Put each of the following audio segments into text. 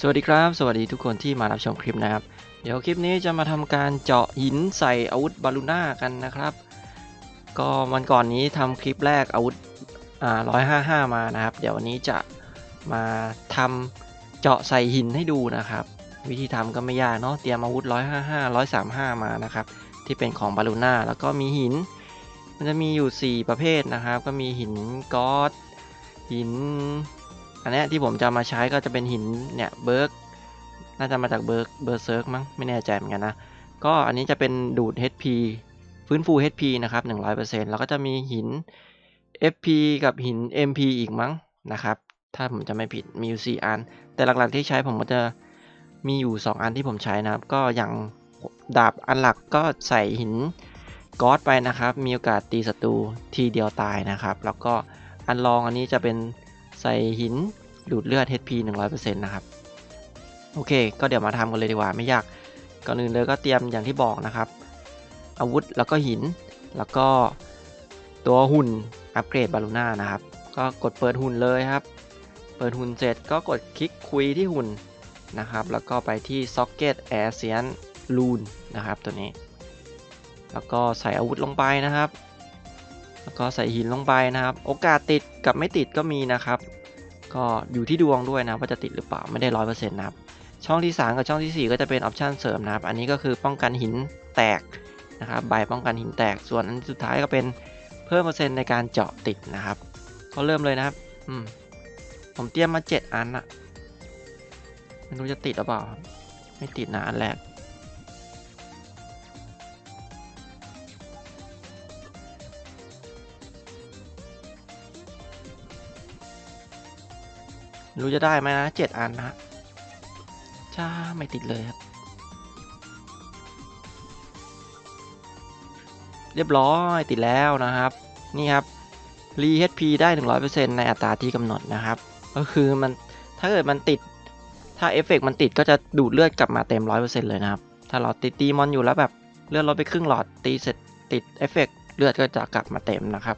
สวัสดีครับ สวัสดีทุกคนที่มารับชมคลิปนะครับ เดี๋ยวคลิปนี้จะมาทำการเจาะหินใส่อาวุธบาลูน่ากันนะครับ ก็วันก่อนนี้ทำคลิปแรกอาวุธอ่า155มานะครับ เดี๋ยววันนี้จะมาทำเจาะใส่หินให้ดูนะครับ วิธีทำก็ไม่ยากเนาะ เตรียมอาวุธ155 135มานะครับ ที่เป็นของบาลูน่า แล้วก็มีหิน มันจะมีอยู่ 4 ประเภทนะครับ ก็มีหินก๊อตหิน อันนี้ที่ผมจะมาใช้ก็จะเป็นหินเนี่ยเบิร์กน่าจะมาจากเบิร์กเบอร์เซิร์กมั้งไม่แน่ใจเหมือนกันนะก็อันนี้จะเป็นดูด HP ฟื้นฟู HP นะครับ 100%แล้วก็จะมีหิน FP กับหิน MP อีกมั้งนะครับ ถ้าผมจะไม่ผิดมีอยู่ 4 อัน แต่หลักๆที่ใช้ผมก็จะมีอยู่ 2 อันที่ผมใช้นะครับ ก็อย่างดาบอันหลักก็ใส่หินก๊อตไปนะครับ มีโอกาสตีศัตรูทีเดียวตายนะครับ แล้วก็อันรองอันนี้จะเป็น ใส่หินดูดเลือด HP 100%นะครับโอเค ก็เดี๋ยวมาทำกันเลยดีกว่าไม่ยากก่อนอื่นเลยก็เตรียมอย่างที่บอกนะครับ อาวุธแล้วก็หิน แล้วก็ตัวหุ่นอัปเกรดบาลูน่านะครับ ก็กดเปิดหุ่นเลยครับ เปิดหุ่นเสร็จก็กดคลิกคุยที่หุ่นนะครับ แล้วก็ไปที่ Socket a s i a n Rune นะครับตัวนี้ แล้วก็ใส่อาวุธลงไปนะครับ แล้วก็ใส่หินลงไปนะครับ โอกาสติดกับไม่ติดก็มีนะครับ ก็อยู่ที่ดวงด้วยนะว่าจะติดหรือเปล่าไม่ได้ร้อยเปอร์เซ็นต์นะครับช่องที่ 3 กับช่องทีสี่ 4 ก็จะเป็นออปชันเสริมนะครับ อันนี้ก็คือป้องกันหินแตกนะครับใบป้องกันหินแตกส่วนอันสุดท้ายก็เป็นเพิ่มเปอร์เซ็นต์ในการเจาะติดนะครับ ก็เริ่มเลยนะครับอืมผมเตรียมมา 7 อันอะไม่รู้จะติดหรือเปล่า ไม่ติดนะอันแรก รู้จะได้ไหมนะเจ็ดอันนะจ้าไม่ติดเลยครับ เรียบร้อยติดแล้วนะครับ นี่ครับรี HP ได้ 100%ในอัตราที่กำหนดนะครับ ก็คือมันถ้าเกิดมันติดถ้าเอฟเฟกต์มันติดก็จะดูดเลือดกลับมาเต็ม 100%เลยนะครับ ถ้าเราตีตีมอนอยู่แล้วแบบเลือดลดไปครึ่งหลอดตีเสร็จติดเอฟเฟกต์เลือดก็จะกลับมาเต็มนะครับ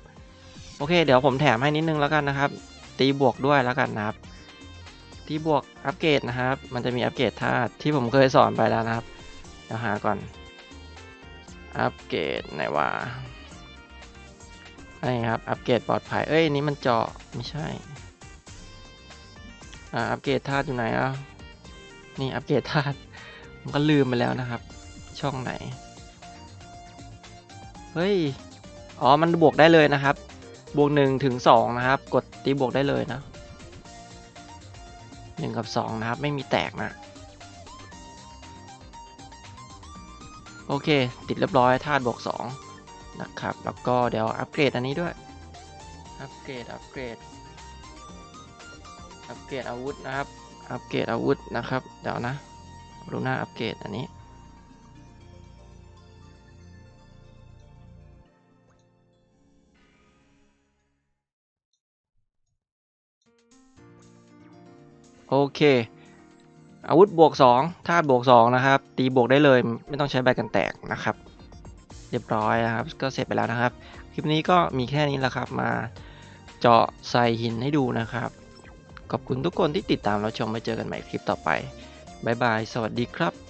โอเค เดี๋ยวผมแถมให้นิดนึงแล้วกันนะครับ ตีบวกด้วยแล้วกันนะครับ ที่บวกอัปเกรดนะครับ มันจะมีอัปเกรดธาตุที่ผมเคยสอนไปแล้วนะครับ เดี๋ยวหาก่อน อัปเกรดไหนว่านี่ครับ อัปเกรดปลอดภัย เอ้ยนี่มันเจาะไม่ใช่ อ่า อัปเกรดธาตุอยู่ไหนอะนี่อัปเกรดธาตุผมก็ลืมไปแล้วนะครับ ช่องไหน เฮ้ย อ๋อ มันบวกได้เลยนะครับ บวกหนึ่งถึงสองนะครับ กดตีบวกได้เลยนะ หนึ่งกับสองนะครับ ไม่มีแตกนะ โอเค ติดเรียบร้อยธาตุบวกสองนะครับ แล้วก็เดี๋ยวอัปเกรดอันนี้ด้วย อัปเกรด อัปเกรด อัปเกรดอาวุธนะครับ อัปเกรดอาวุธนะครับ เดี๋ยวนะรูน่าอัปเกรดอันนี้ โอเค อาวุธบวก2ธาตุบวก2นะครับ ตีบวกได้เลยไม่ต้องใช้ใบกันแตกนะครับ เรียบร้อยนะครับ ก็เสร็จไปแล้วนะครับ คลิปนี้ก็มีแค่นี้แหละครับ มาเจาะใส่หินให้ดูนะครับ ขอบคุณทุกคนที่ติดตามเราชมไว้เจอกันใหม่คลิปต่อไป บ๊ายบาย สวัสดีครับ